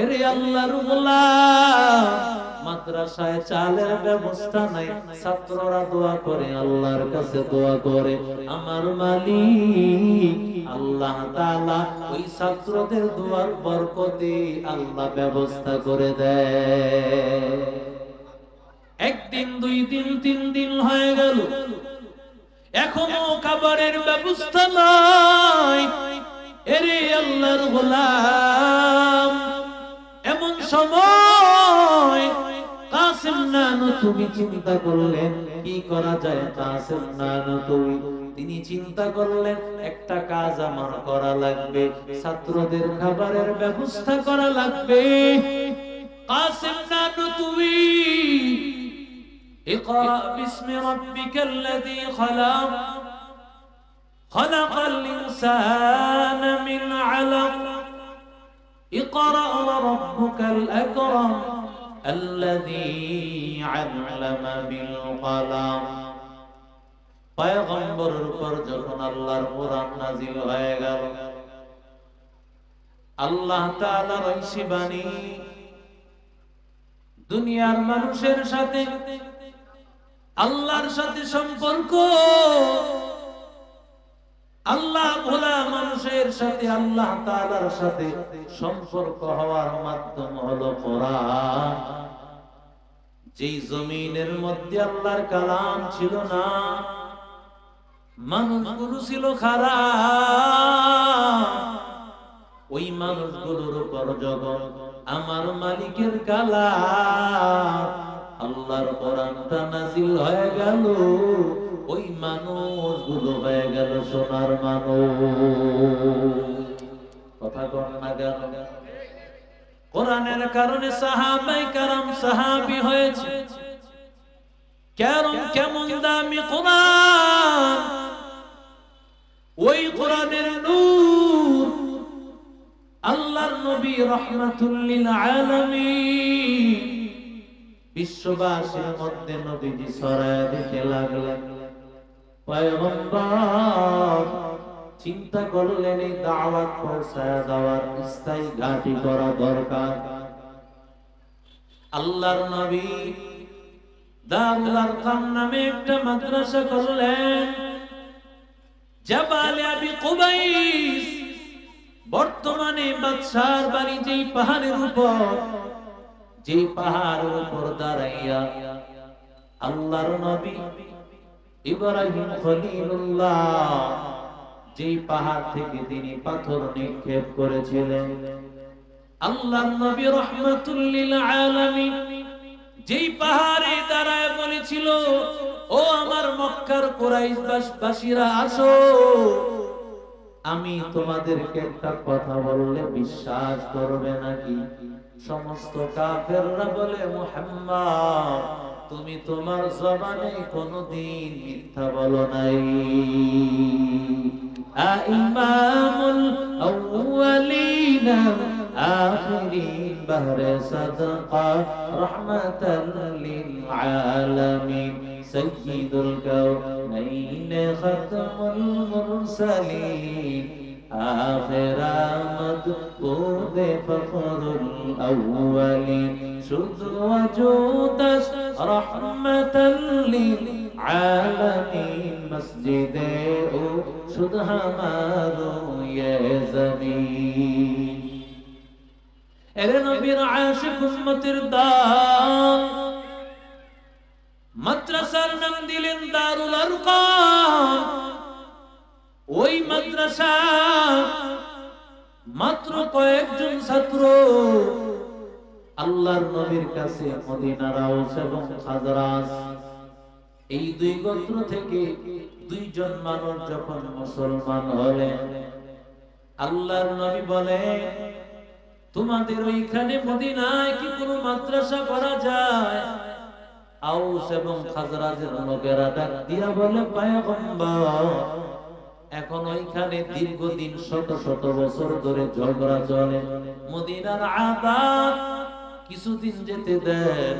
এরে আল্লাহর গোলাম মাদ্রাসায় চালের ব্যবস্থা নাই, ছাত্ররা দোয়া করে, আল্লাহর কাছে দোয়া করে। আমার মালিক, আল্লাহ তাআলা ওই ছাত্রদের দোয়ার বরকতে আল্লাহ ব্যবস্থা করে দেয়। একদিন, দুই দিন, তিন দিন হয়ে গেল। এখনও খাবারের ব্যবস্থা নাই। এরে আল্লাহর গোলাম সময় কাসেম নানু তুমি চিন্তা করলেন কি করা যায় কাসেম নানু তুমি তিনি চিন্তা করলেন একটা কাজ আমার করা লাগবে ছাত্রদের খাবারের ব্যবস্থা করা লাগবে কাসেম নানু তুমি اقرأ باسم ربك الذي خلق خلق الإنسان من علق اقرأ وربك الأكرم الذي علم بالقلم পয়গম্বরের উপর যখন আল্লাহর কোরআন নাজিল হয়ে গেল আল্লাহ তাআলার ওই শিবানী দুনিয়ার মানুষের সাথে আল্লাহর সাথে সম্পর্ক আল্লাহ ভোলা মানুষের সাথে, আল্লাহ তাআলার সাথে সম্পর্ক হওয়ার মাধ্যম হলো কোরআন। যেই জমিনের মধ্যে আল্লাহর কালাম ছিল না, মানুষগুলো ছিল খারাপ। ওই মানুষগুলোর উপর যখন আমার মালিকের কালাম, আল্লাহর কোরআনটা নাজিল হয়ে গেল। ওই মানুষগুলো হয়ে গেল সোনার মানুষ। কথা কর না গেল কোরআনের কারণে সাহাবাই কারাম সাহাবি হয়েছে। কেমন কেমন দামি কোরআন? ওই কোরআনের নূর আল্লাহর নবী রহমাতুল্লিল আলামিন। বিশ্ববাসীর মধ্যে নবীজি ছড়ায় দিতে লাগলেন। চিন্তা করলেন এই দাওয়াত পৌঁছায় দেওয়ার, স্থায়ী ঘাঁটি করা দরকার। আল্লাহর নবী নামে একটা মাদ্রাসা করলেন। বর্তমানে যেই পাহাড়ের উপর যে পাহাড়ের উপর দাঁড়াইয়া আল্লাহর নবী ইব্রাহিম খলিলুল্লাহ, যেই পাহাড় থেকে তিনি পাথর নিক্ষেপ করেছিলেন। আল্লাহর নবী রহমাতুল্লিল আলামিন যেই পাহাড়ে দাঁড়ায় বলেছিল, ও আমার মক্কার কুরাইশ বাসীরা আসো। আমি তোমাদেরকে একটা কথা বললে বিশ্বাস করবে নাকি? সমস্ত কাফেররা বলে, মুহাম্মদ, তুমি তোমার জবানে কোনদিন মিথ্যা বলো নাই। আইমামুল আউয়ালিনা আখিরিন বাহরে লিল আলামিন। সাইয়্যিদুল খাতামুল মুরসালিন। আখেরামত কোদে ফখরুল আউয়ালি শুধু ওয়াজুদাস রহমাতাল লিল আলামিন মসজিদে ও শুধু হামারো ইয়ে জমিন এরে নবীর আশিক উম্মতের দান মাদ্রাসার নাম দিলেন দারুল আরকাম ওই মাদ্রাসা মাত্র কয়েকজন ছাত্র আল্লাহর নবীর কাছে এবং এই দুই গোত্র থেকে দুইজন মানুষ যখন মুসলমান হলেন, আল্লাহর নবী বলে, তোমাদের ওইখানে মদিনায় কি কোনো মাদ্রাসা করা যায়? আউস এবং খাজরাজের লোকেরা ডাক দিয়া বলে, পায়গম্বর এখন ওইখানে দীর্ঘদিন শত শত বছর ধরে ঝগড়া চলে। মদিনার আদাত কিছুদিন যেতে দেন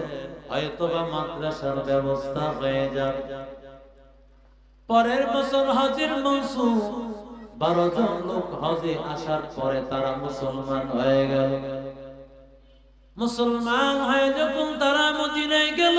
হয়তোবা মাদ্রাসার ব্যবস্থা হয়ে যাবে। পরের বছর হজের মৌসুম, বারো জন লোক হজে আসার পরে তারা মুসলমান হয়ে গেল। মুসলমান হয়ে যখন তারা মদিনায় গেল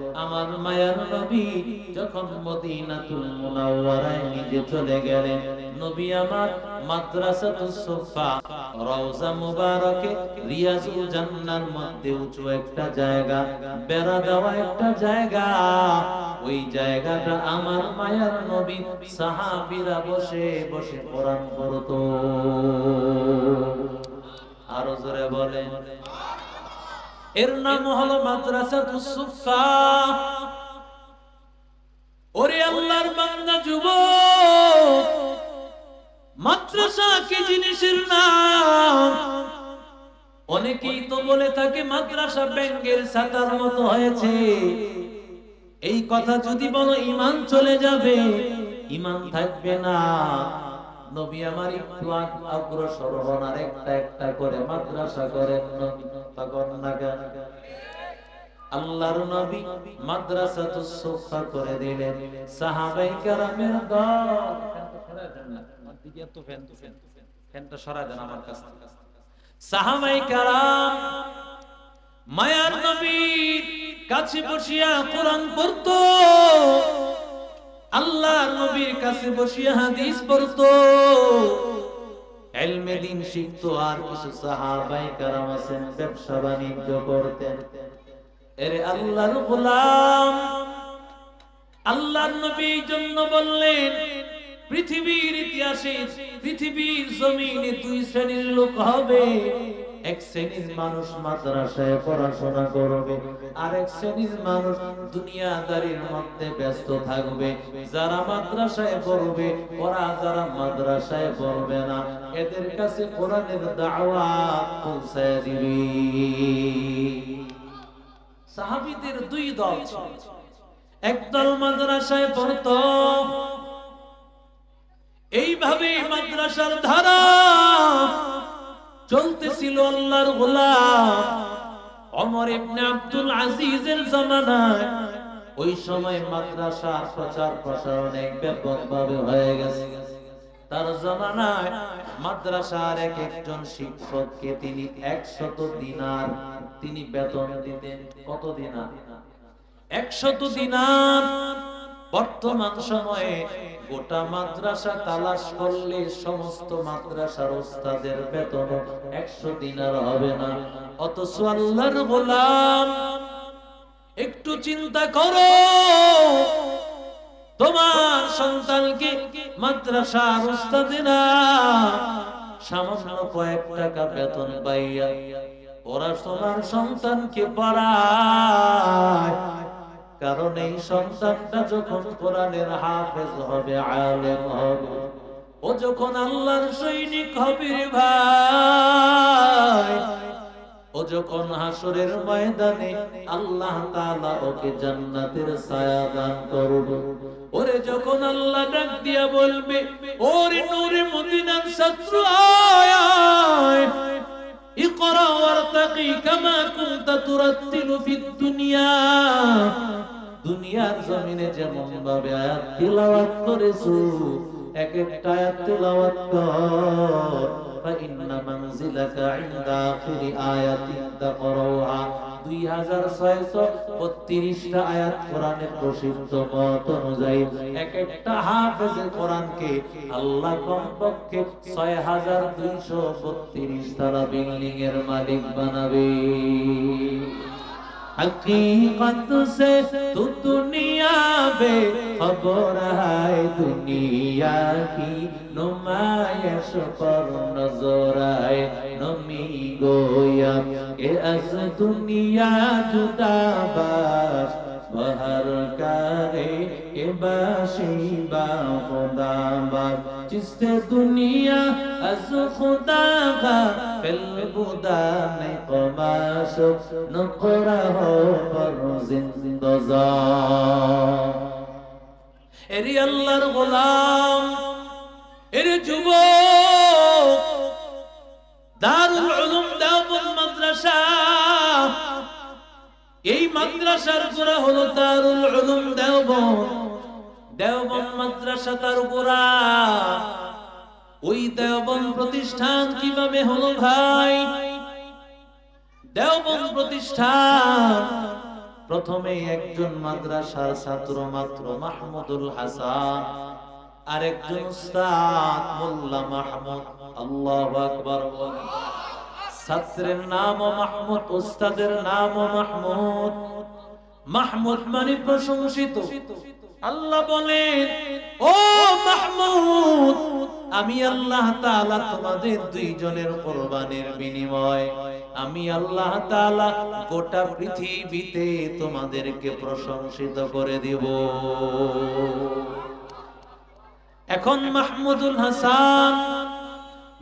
আমার মায়ার নবী যখন মদিনাতুল মুনাওয়ারায় নিজে চলে গেলেন, নবী আমার মাদ্রাসাতুস সুফা, রওজা মুবারকে রিয়াজুল জান্নার মধ্যে উঁচু একটা জায়গা, বেড়া দেওয়া একটা জায়গা। ওই জায়গাটা আমার মায়ার নবী সাহাবীরা বসে বসে কোরআন পড়তো। আরও জোরে বলেন। এর নাম হলো মাদ্রাসাতুস সুফা ওরে আল্লাহর বান্দা, যুবক, মাদ্রাসা কি জিনিসের নাম? অনেকেই তো বলে থাকে মাদ্রাসা ব্যাংকের ছাতার মতো হয়েছে। এই কথা যদি বলো, ইমান চলে যাবে, ইমান থাকবে না। নবী আমার একটু অগ্রসর হন, আর একটা একটা করে মাদ্রাসা করেন তখন না কেন আল্লাহর নবী মাদ্রাসা তো সোফা করে দিলেন। সাহাবাই কারামের দল ফ্যানটা সরাই দেন আমার কাছ থেকে। সাহাবাই কারাম, মায়ার নবীর কাছে বসিয়া কোরআন পড়তো। আল্লাহর নবীর কাছে বসিয়া হাদিস পড়তো। এলমে দিন শিখতো আর কিছু সাহাবাই কারাম আছেন, ব্যবসা বাণিজ্য করতেন। এরে আল্লাহর গোলাম, আল্লাহর জন্য বললেন, পৃথিবীর ইতিহাসে, পৃথিবীর জমিনে দুই শ্রেণির লোক হবে। এক শ্রেণির মানুষ মাদ্রাসায় পড়াশোনা করবে আর এক শ্রেণির মানুষ দুনিয়াদারির মধ্যে ব্যস্ত থাকবে। যারা মাদ্রাসায় পড়বে, ওরা যারা মাদ্রাসায় পড়বে না, এদের কাছে কোরআনের দাওয়াত পৌঁছায় দিবে। সাহাবীদের দুই দল ছিল। একদল মাদ্রাসায় পড়তো। এইভাবে মাদ্রাসার ধারা চলতেছিল আল্লাহর গোলাম। অমর ইবনে আব্দুল আজিজের জামানায়। ওই সময় মাদ্রাসা প্রচার প্রসার অনেক ব্যাপকভাবে হয়ে গেছে। তার জামানায় মাদ্রাসার এক একজন শিক্ষককে তিনি একশত দিনার, তিনি বেতন দিতেন কত দিনার? একশত দিনার। বর্তমান সময়ে গোটা মাদ্রাসা তালাশ করলে সমস্ত মাদ্রাসার ওস্তাদের বেতন একশো দিনার হবে না। অথচ আল্লাহর গোলাম, একটু চিন্তা করো, তোমার সন্তানকে মাদ্রাসার ওস্তাদেরা সামান্য কয়েক টাকা বেতন পাইয়া তোমার সন্তানকে পড়ায়। কারণ এই সন্তানটা যখন কোরআনের হাফেজ হবে, আলেম হবে। ও যখন আল্লাহর সৈনিক হবে ভাই, ও যখন হাসরের ময়দানে আল্লাহ তাআলা ওকে জান্নাতের ছায়া দান করবে। ওরে যখন আল্লাহ ডাক দিয়া বলবে, ওরে নূরে মদিনার আয় আয় اقرأ وارتقي كما كنت ترتل في الدنيا দুনিয়ার জমিনে যেমন ভাবে আয়াত তিলাওয়াত করেছো এক একটা আয়াত তিলাওয়াত কর فإن منزلك عند آخر آية تقرأها দুই হাজার প্রসিদ্ধ মত অনুযায়ী এক একটা হাফেজের কোরআনকে আল্লাহ কমপক্ষে ছয় হাজার দুইশো বত্রিশ তারা বিল্ডিং এর মালিক বানাবে। हकीकत से तू दुनिया बे खबर है दुनिया की नुमाइश पर नजर आए नमी गोया के अस दुनिया जुदा বহর করে কে বাসিবা খুদা বা জিসে দুনিয়া আজ খুদা বা ফিল বুদা নে কবাস নকরা হো পর জিন্দজা এরি আল্লাহর গোলাম, এর যুবক, দারুল উলুম দাওয়াত মাদ্রাসা এই মাদ্রাসার গোড়া হলো দারুল উলুম দেওবন্দ। দেওবন্দ মাদ্রাসা তার গোড়া ওই দেওবন্দ প্রতিষ্ঠান কীভাবে হলো ভাই? দেওবন্দ প্রতিষ্ঠান। প্রথমে একজন মাদ্রাসার ছাত্র মাত্র মাহমুদুল হাসান, আরেকজন উস্তাদ মোল্লা মাহমুদ। আল্লাহু আকবার। বলেন। ছাত্রের নামও মাহমুদ, উস্তাদের নামও মাহমুদ। মাহমুদ মানে প্রশংসিত। আল্লাহ বলেন, ও মাহমুদ, আমি আল্লাহ তাআলা তোমাদের দুইজনের কোরবানির বিনিময়। আমি আল্লাহ তাআলা গোটা পৃথিবীতে তোমাদেরকে প্রশংসিত করে দিব। এখন মাহমুদুল হাসান,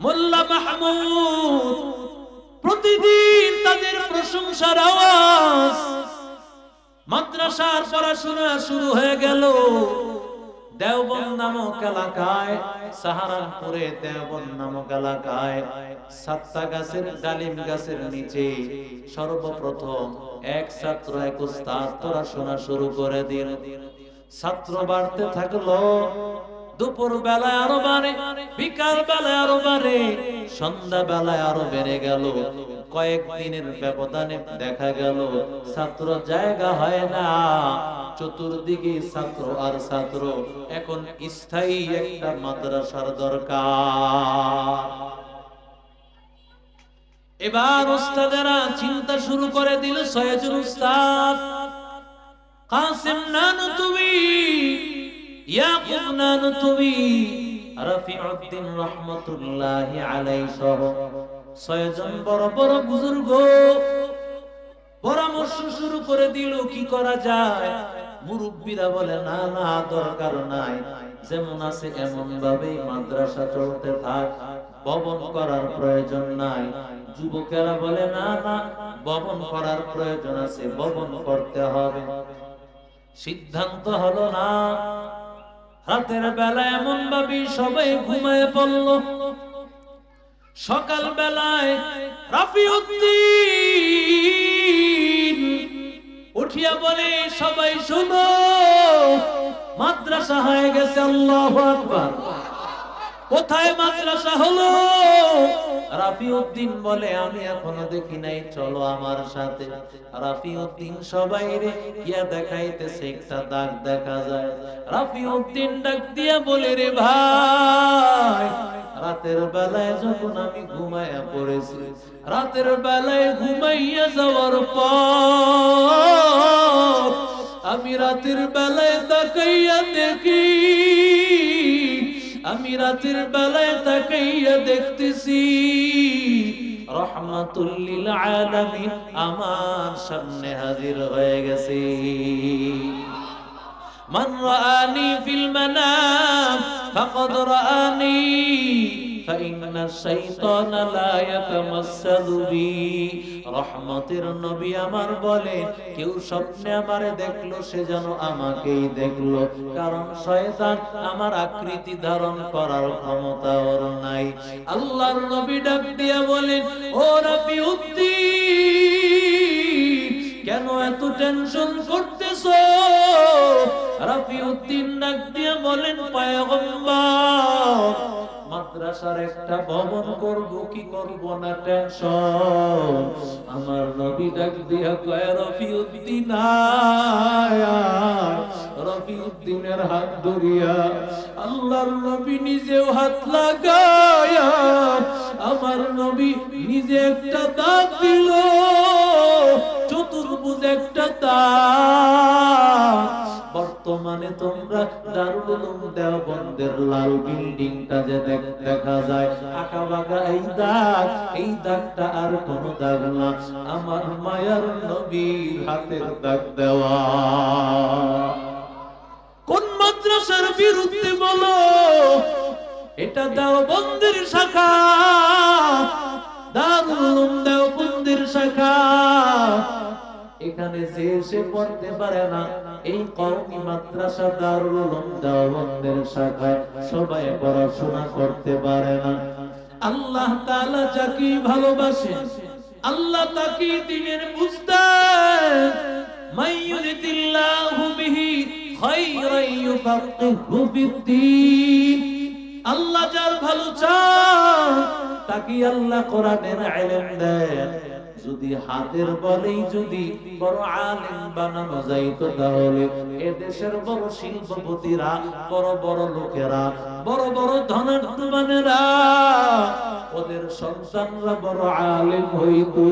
মোল্লা মাহমুদ প্রতিদিন তাদের প্রশংসার আওয়াজ। মাদ্রাসার পড়াশোনা শুরু হয়ে গেল। নামক নামক গাছের নিচে সর্বপ্রথম এক ছাত্র, এক উস্তাদ পড়াশোনা শুরু করে দিল। ছাত্র বাড়তে থাকল দুপুর বেলায় আরও বাড়ে বিকাল বেলায় আরও বাড়ে সন্ধ্যা বেলায় আরও বেড়ে গেল। কয়েক দিনের ব্যবধানে দেখা গেল, ছাত্র জায়গা হয় না। চতুর্দিকে ছাত্র আর ছাত্র, এখন স্থায়ী একটা মাদ্রাসার দরকার। এবার ওস্তাদেরা চিন্তা শুরু করে দিল, সৈয়দুল উস্তাদ, কাসিম নানুতুবি ইয়াকুব পরামর্শ শুরু করে দিল, কি করা যায়? মুরব্বীরা বলে, না না, দরকার নাই। যেমন আছে এমন ভাবেই মাদ্রাসা চলতে থাক, ভবন করার প্রয়োজন নাই। যুবকেরা বলে, না না, ভবন করার প্রয়োজন আছে, ভবন করতে হবে। সিদ্ধান্ত হলো না রাতের বেলা এমন ভাবি সবাই ঘুমায় পড়ল। সকাল বেলায় রাফিউদ্দিন উঠিয়া বলে, সবাই শুনো, মাদ্রাসা হয়ে গেছে, আল্লাহ আকবার। কোথায় মাদ্রাসা হলো? রাফিউদ্দিন বলে, আমি এখনও দেখি নাই, চলো আমার সাথে। রাফিউদ্দিন সবাই রে গিয়া দেখাইতেছে, একটা দাগ দেখা যায়। রাফিউদ্দিন ডাক দিয়া বলে, রে ভাই, রাতের বেলায় যখন আমি ঘুমাইয়া পড়েছি, রাতের বেলায় ঘুমাইয়া যাওয়ার পর, আমি রাতের বেলায় তাকাইয়া দেখি আমি রাতের বেলায় তাকাইয়া দেখতেছি রহমাতুল্লিল আলামিন আমার সামনে হাজির হয়ে গেছে। মান রাআনি ফিল মানাম, ফাকাদ রাআনি فإن الشيطان لا يتمثل بي রহমতের নবী আমার বলে কেউ স্বপ্নে আমারে দেখলো সে যেন আমাকেই দেখলো কারণ শয়তান আমার আকৃতি ধারণ করার ক্ষমতা ওর নাই আল্লাহর নবী ডাক দিয়া বলেন ও রাবি উদ্দিন কেন এত টেনশন করতেছো রাফিউদ্দিন ডাক দিয়ে বলেন পায়গম্বর মাদ্রাসার একটা ভবন করব, কি করব না টেনশন আমার নবী ডাক দিয়া কয়, রফিউদ্দিন। রফিউদ্দিনের হাত ধরিয়া আল্লাহর নবী নিজেও হাত লাগায়া আমার নবী নিজে একটা দাগ দিল, চতুর্ভুজ একটা দাগ বর্তমানে তোমরা দারুল উলুম দেওবন্দের লাল বিল্ডিংটা যে দেখা যায় আঁকা বাঁকা এই দাগ, এই দাগটা আর কোন দাগ না। আমার মায়ার নবীর হাতের দাগ দেওয়া। কোন মাদ্রাসার বিরুদ্ধে বলো, এটা দেওবন্দের শাখা দারুল উলুম দেওবন্দের শাখা। এখানে যে সে পড়তে পারে না এই কওমি মাদ্রাসা দারুল উলুম দেওবন্দের শাখায় সবাই পড়াশোনা করতে পারে না। আল্লাহ তাআলা যাকে ভালোবাসে, আল্লাহ তাকে দিনের মাইয়ুরিদিল্লাহু বিহি খায়রান ইউফাক্কিহু ফিদ্দীন। আল্লাহ যার ভালো চান তাকে আল্লাহ কোরআনের ইলম যদি হাতের বলেই যদি বড় আলেম বানানো যাইতো তাহলে এ দেশের বড় শিল্পপতিরা, বড় বড় লোকেরা, বড় বড় ধনাত্মবানেরা ওদের সন্তানরা বড় আলেম হইতো,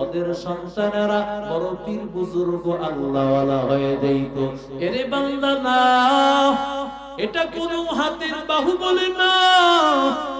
ওদের সন্তানেরা বড় পীর বুজুর্গ আল্লাহওয়ালা হয়ে যাইতো। এরে বান্দা না, এটা কোন হাতের বাহু বলে না।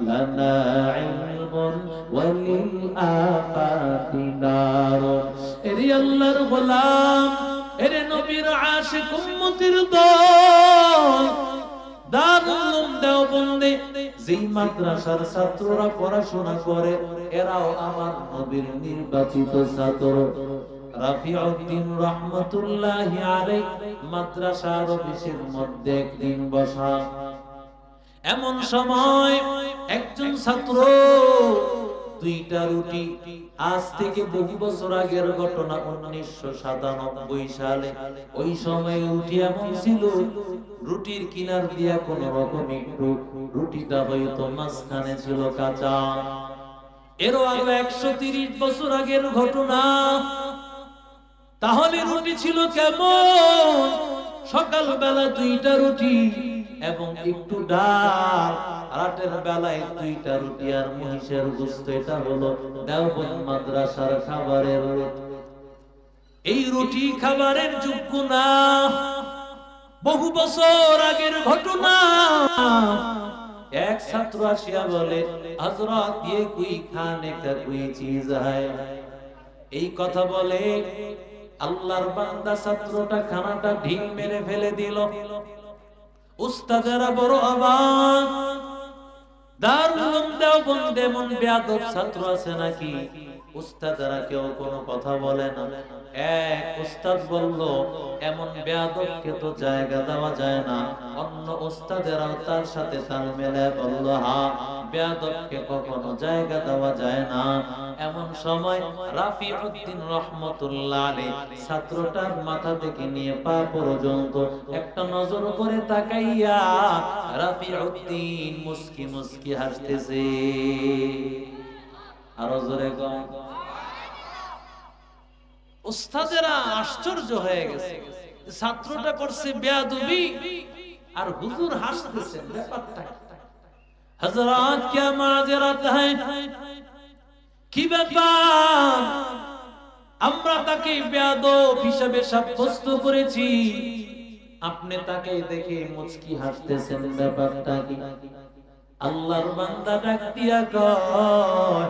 لنا علم وللآفات نار এরে আল্লাহর গোলাম এরে নবীর আশিক উম্মতির দল দারুল দেওবন্দে যেই মাদ্রাসার ছাত্ররা পড়াশোনা করে এরাও আমার নবীর নির্বাচিত ছাত্র রাফিউদ্দিন রহমতুল্লাহ আলাই মাদ্রাসার অফিসের মধ্যে একদিন বসা এমন সময় একজন ছাত্র, দুইটা রুটি, আজ থেকে বহু বছর আগের ঘটনা, উনিশশো সাতানব্বই সালে। ওই সময় রুটি এমন ছিল, রুটির কিনার দিয়া কোন রকম একটু রুটিটা হয়তো মাঝখানে ছিল কাঁচা। এরও আরও একশো তিরিশ বছর আগের ঘটনা। তাহলে রুটি ছিল কেমন? সকালবেলা দুইটা রুটি এবং একটু ডাল, রাতের বেলায় দুইটা রুটি আর মহিষের গোস্ত, এটা হলো দেওবন মাদ্রাসার খাবারের এই রুটি খাবারের যোগ্য না। বহু বছর আগের ঘটনা। এক ছাত্র আসিয়া বলে হজরত ইয়ে কুই খান একটা কুই চিজ হয়? এই কথা বলে, আল্লাহর বান্দা ছাত্রটা খানাটা ঢিল মেরে ফেলে দিল। উস্তাদেরা বড় অবাক। দারুল দেওবন্দে মন বেয়াদব ছাত্র আছে নাকি? উস্তাদেরা কেউ কোনো কথা বলে না। এক উস্তাদ বলল, এমন বেয়াদবকে তো জায়গা দেওয়া যায় না। অন্য উস্তাদেরাও তার সাথে তাল মেলে বলল, হা, বেয়াদবকে কখনো জায়গা দেওয়া যায় না। এমন সময় রাফি উদ্দিন রহমতুল্লাহ ছাত্রটার মাথা থেকে নিয়ে পা পর্যন্ত একটা নজর করে তাকাইয়া রাফি উদ্দিন মুস্কি মুস্কি হাসতেছে। আরও জোরে কম উস্তাদেরা আশ্চর্য হয়ে গেছে। ছাত্রটা করছে বেয়াদবি আর হুজুর হাসতেছেন ব্যাপারটা হযরত কে মাযরাত কি ব্যাপার? আমরা তাকে বেয়াদব হিসাবে সাব্যস্ত করেছি। আপনি তাকে দেখে মুচকি হাসতেছেন, ব্যাপারটা কি? আল্লাহর বান্দা ডাক দিয়া কয়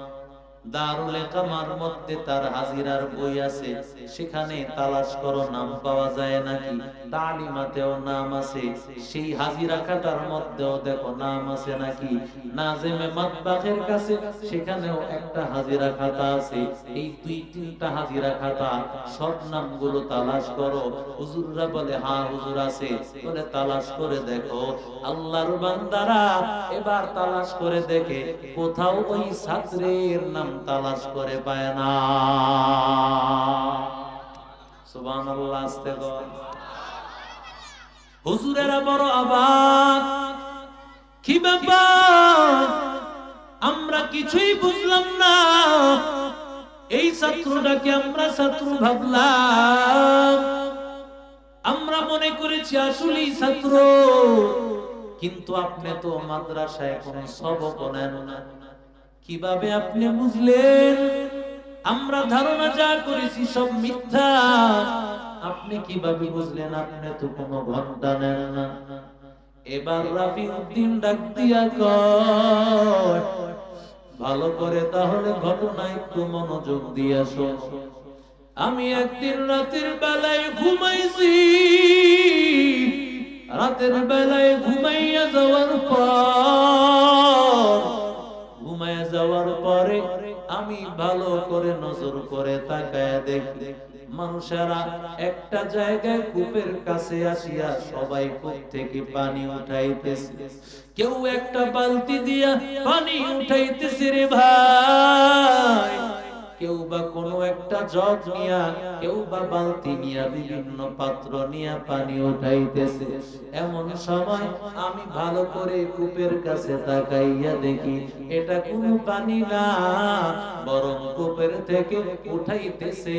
দারুল কামার মধ্যে তার হাজিরার বই আছে। সেখানে তালাশ করো, নাম পাওয়া যায় নাকি? তালিমাতেও নাম আছে। সেই হাজিরা খাতার মধ্যেও দেখো নাম আছে নাকি? নাজেমে মাতবাখের কাছে সেখানেও একটা হাজিরা খাতা আছে। এই দুই তিনটা হাজিরা খাতা, সব নামগুলো তালাশ করো। হুজুররা বলে হুজুর আছে। বলে, তালাশ করে দেখো। আল্লাহর বান্দারা এবার তালাশ করে দেখে, কোথাও ওই ছাত্রের নাম তালাশ করে পায় না। বড় কি ব্যাপার? আমরা কিছুই বুঝলাম না। এই ছাত্রটাকে আমরা ভাবলাম। আমরা মনে করেছি আসলেই ছাত্র। কিন্তু আপনি তো মাদ্রাসায় কোনো সব নেন না। কীভাবে আপনি বুঝলেন? আমরা ধারণা যা করেছি সব মিথ্যা। আপনি কীভাবে বুঝলেন? আপনি তো কোনো ঘণ্টা নেন না। এবার রাফি উদ্দিন ডাক দিয়া ভালো করে তাহলে ঘটনা একটু মনোযোগ দিয়া আমি একদিন রাতের বেলায় ঘুমাইছি। রাতের বেলায় ঘুমাইয়া যাওয়ার পর যাওয়ার পরে আমি ভালো করে নজর করে তাকায় দেখি, মানুষেরা একটা জায়গায় কূপের কাছে আসিয়া সবাই কূপ থেকে পানি উঠাইতেছে। কেউ একটা বালতি দিয়া পানি উঠাইতেছে রে ভাই। কেউ বা একটা জগ নিয়া কেউ বা বালতি নিয়া, বিভিন্ন পাত্র নিয়া পানি উঠাইতেছে। এমন সময় আমি ভালো করে কূপের কাছে তাকাইয়া দেখি, এটা পানি না, বরং কূপের থেকে উঠাইতেছে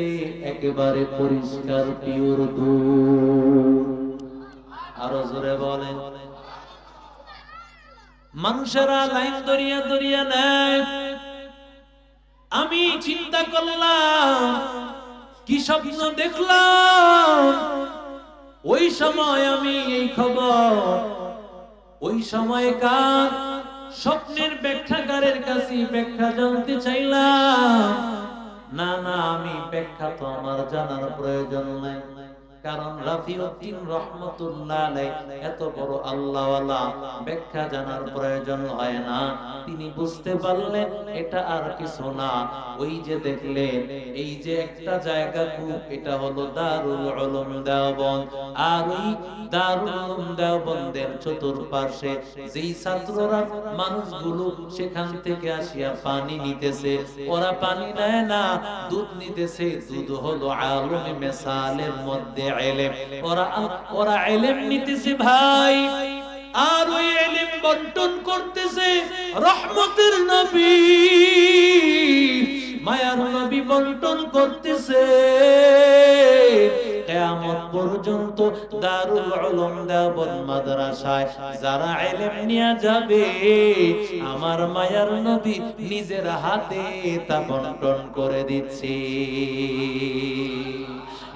একেবারে পরিষ্কার পিওর দুধ। আরও জোরে বলেন। মানুষেরা লাইন দরিয়া দরিয়া নেয়। আমি চিন্তা করলাম, কি স্বপ্ন দেখলাম? ওই সময় আমি এই খবর, ওই সময়কার স্বপ্নের ব্যাখ্যাকারের কাছে ব্যাখ্যা জানতে চাইলাম? না না, আমি ব্যাখ্যা তো আমার জানার প্রয়োজন নাই। কারণ রাফিউদ্দিন রহমতুল্লাহ এত বড় আল্লাহওয়ালা, ব্যাখ্যা জানার প্রয়োজন হয় না। তিনি বুঝতে পারলেন এটা আর কিছু না। ওই যে দেখলেন, এই যে একটা জায়গা কূপ, এটা হলো দারুল উলুম দেওবন্দ। আর ওই দারুল উলুম দেওবন্দের চতুর্পাশে যেই ছাত্ররা, মানুষগুলো সেখান থেকে আসিয়া পানি নিতেছে, ওরা পানি নেয় না, দুধ নিতেছে। দুধ হলো আলমে মেসালের মধ্যে এলেম। ওরা ওরা এলেম নিতেছে ভাই। আর ওই এলেম বন্টন করতেছে রহমতের নবী। মায়ার নবী বন্টন করতেছে। কিয়ামত পর্যন্ত দারুল উলুম দেওবন্দ মাদ্রাসায় যারা ইলম নিয়ে যাবে, আমার মায়ার নবী নিজের হাতে তা বন্টন করে দিচ্ছে।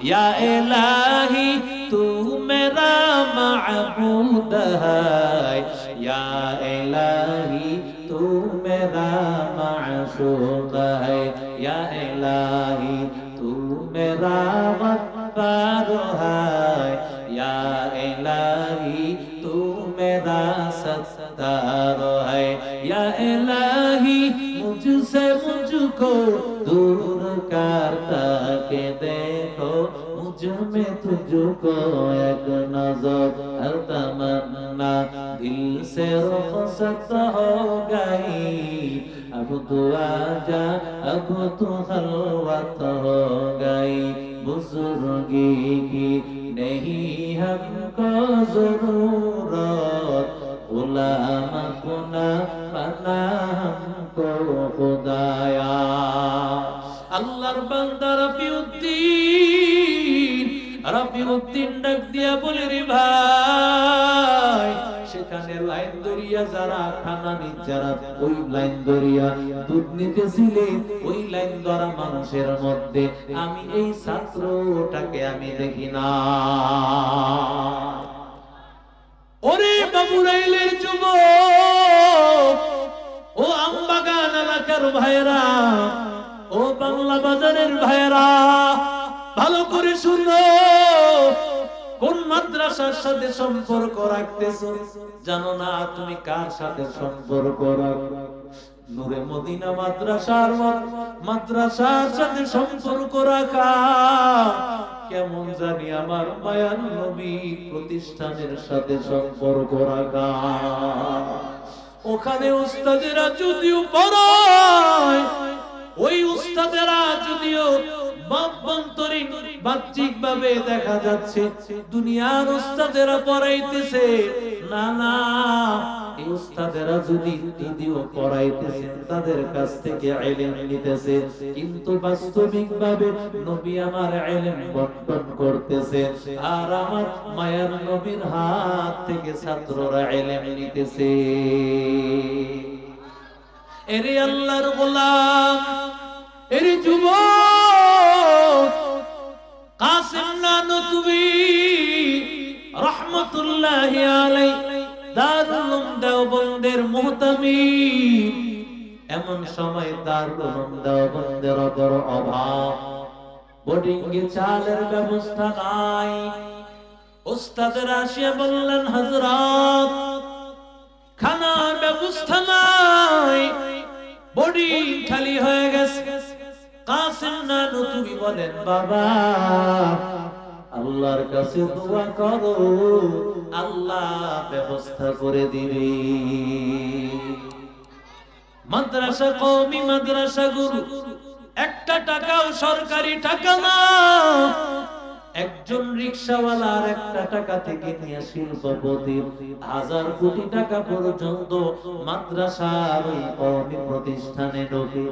یا الہی تو میرا معبود ہے یا الہی تو میرا معشوق ہے یا الہی تو میرا غفار ہے तुझको एक नजर हर तमन्ना दिल से रुखसत हो गई अब तू आजा अब तू खलवत हो गई बुजुर्गी की नहीं हमको जरूरत गुलाम कुना बना हमको खुदाया अल्लाह बंदा रफी রফিউদ্দিন ডাক দিয়া বলে, রে ভাই, সেখানে লাইন দরিয়া যারা যারা, ওই লাইন দরিয়া দুধ নিতেছিলেন ওই লাইন মানুষের মধ্যে, আমি এই ছাত্রটাকে আমি দেখি না। ওরে বাবুরাইলের যুবক, ও আমবাগান এলাকার ভাইরা ও বাংলা বাজারের ভাইরা ভালো করে শুনো। কোন মাদ্রাসার সাথে সম্পর্ক রাখতেছো? জানো না তুমি কার সাথে সম্পর্ক রাখো? নূরে মদিনা মাদ্রাসার মাদ্রাসার সাথে সম্পর্ক রাখা। কেমন জানি আমার মায়ার নবী প্রতিষ্ঠানের সাথে সম্পর্ক রাখা। ওখানে উস্তাদেরা যদিও পড়ায়, ওই উস্তাদেরা যদিও দেখা যাচ্ছে দুনিয়ার উস্তাদেরা পড়াইতেছে। না না, এই উস্তাদেরা যদি পড়াইতেছেন তাদের কাছ থেকে ইলম নিতেছে। কিন্তু বাস্তবিক ভাবে নবী আমার ইলম বন্টন করতেছে। আর আমার মায়ার নবীর হাত থেকে ছাত্ররা ইলম নিতেছে। এরে আল্লাহর গোলাম, এরে যুবক কাসিম নানতুবি রহমতুল্লাহি আলাই দারুল দেওবন্দের মুহতামিম। এমন সময় দারুল দেওবন্দের বড় অভাব। বোর্ডিং এ চালের ব্যবস্থা নাই। ওস্তাদের আসিয়া বললেন, হযরত, খানার ব্যবস্থা নাই। বডি খালি হয়ে গেছে। কাসিম নানু তুমি বলেন, বাবা, আল্লাহর কাছে দোয়া করো, আল্লাহ ব্যবস্থা করে দিবে। মাদ্রাসা কওমি মাদ্রাসা গুরু, একটা টাকাও সরকারি টাকা না। একজন রিক্সাওয়ালা আর একটা টাকা থেকে নিয়ে শিল্পপতির হাজার কোটি টাকা পর্যন্ত মাদ্রাসার ওই প্রতিষ্ঠানে ঢোকে।